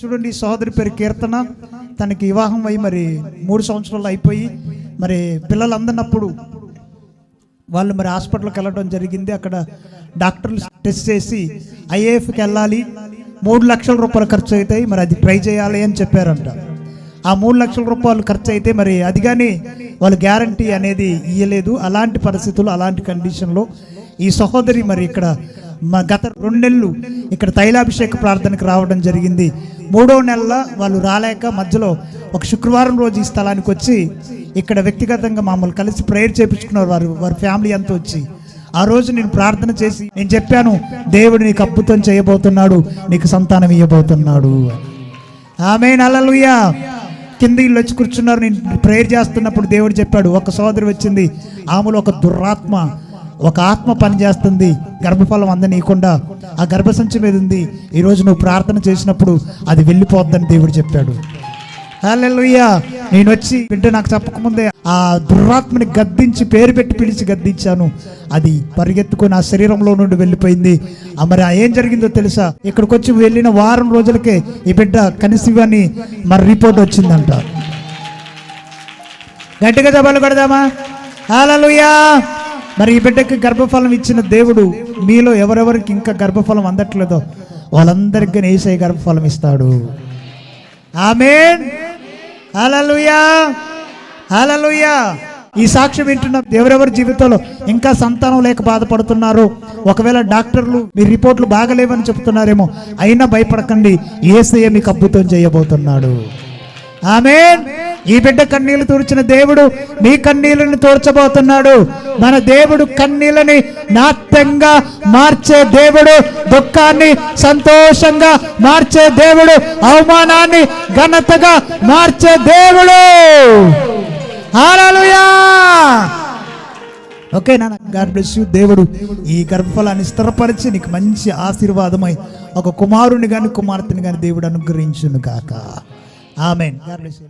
చూడండి సహోదరి పేరు కీర్తన. తనకి వివాహం అయి మరి మూడు సంవత్సరాలు అయిపోయి మరి పిల్లలు అందనప్పుడు వాళ్ళు మరి హాస్పిటల్కి వెళ్ళడం జరిగింది. అక్కడ డాక్టర్లు టెస్ట్ చేసి ఐఏఎఫ్కి వెళ్ళాలి. మూడు లక్షల రూపాయలు ఖర్చు అవుతాయి. మరి అది ట్రై చేయాలి అని చెప్పారంట. ఆ మూడు లక్షల రూపాయలు ఖర్చు అయితే మరి అది కానీ వాళ్ళు గ్యారంటీ అనేది ఇయ్యలేదు. అలాంటి పరిస్థితులు అలాంటి కండిషన్లో ఈ సహోదరి మరి ఇక్కడ మా గత రెండు నెలలు ఇక్కడ తైలాభిషేక ప్రార్థనకు రావడం జరిగింది. మూడో నెలల వాళ్ళు రాలేక మధ్యలో ఒక శుక్రవారం రోజు ఈ స్థలానికి వచ్చి ఇక్కడ వ్యక్తిగతంగా మమ్మల్ని కలిసి ప్రేయర్ చేపించుకున్నారు వారు వారి ఫ్యామిలీ అంతా వచ్చి. ఆ రోజు నేను ప్రార్థన చేసి నేను చెప్పాను దేవుడు నీకు అద్భుతం చేయబోతున్నాడు నీకు సంతానం ఇవ్వబోతున్నాడు ఆమె నల్లలుయ్యా కింద ఇల్లు వచ్చి కూర్చున్నారు నేను ప్రేయర్ చేస్తున్నప్పుడు దేవుడు చెప్పాడు ఒక సోదరి వచ్చింది ఆమెలో ఒక దురాత్మ ఒక ఆత్మ పని చేస్తుంది గర్భఫలం అందనీయకుండా ఆ గర్భసంచి మీద ఉంది. ఈరోజు నువ్వు ప్రార్థన చేసినప్పుడు అది వెళ్ళిపోద్దని దేవుడు చెప్పాడు. హల్లెలూయా. నేను వచ్చి వింటే నాకు చెప్పకముందే ఆ దురాత్మని గద్దించి పేరు పెట్టి పిలిచి గద్దించాను. అది పరిగెత్తుకొని ఆ శరీరంలో నుండి వెళ్ళిపోయింది. ఆ మరి ఆ ఏం జరిగిందో తెలుసా? ఇక్కడికి వచ్చి వెళ్ళిన వారం రోజులకే ఈ బిడ్డ కనిసివని మరి రిపోర్ట్ వచ్చిందంట. గట్టిగా దెబ్బలు కొడదామా? హల్లెలూయా. మరి ఈ బిడ్డకి గర్భఫలం ఇచ్చిన దేవుడు మీలో ఎవరెవరికి ఇంకా గర్భఫలం అందట్లేదో వాళ్ళందరికీ ఏసై గర్భఫలం ఇస్తాడు. ఆమెన్. హల్లెలూయా. హల్లెలూయా. ఈ సాక్ష్యం వింటున్న ఎవరెవరి జీవితంలో ఇంకా సంతానం లేక బాధపడుతున్నారు? ఒకవేళ డాక్టర్లు మీ రిపోర్ట్లు బాగలేవని చెప్తున్నారేమో అయినా భయపడకండి. ఏసయ్య మీకు అద్భుతం చేయబోతున్నాడు. ఆమెన్. ఈ బిడ్డ కన్నీళ్ళు తుడిచిన దేవుడు మీ కన్నీళ్ళను తోడ్చబోతున్నాడు. మన దేవుడు కన్నీళ్ళని నాట్యంగా మార్చే దేవుడు దుఃఖాన్ని సంతోషంగా మార్చే దేవుడు అవమానాన్ని ఘనతగా మార్చే దేవుడు. హల్లెలూయా! ఓకే నాన్న గాడ్ బ్లెస్ యూ దేవుడు ఈ గర్భఫలాన్ని స్థిరపరిచి నీకు మంచి ఆశీర్వాదమై ఒక కుమారుని కానీ కుమార్తెని కానీ దేవుడు అనుగ్రహించును గాక. ఆమెన్. God bless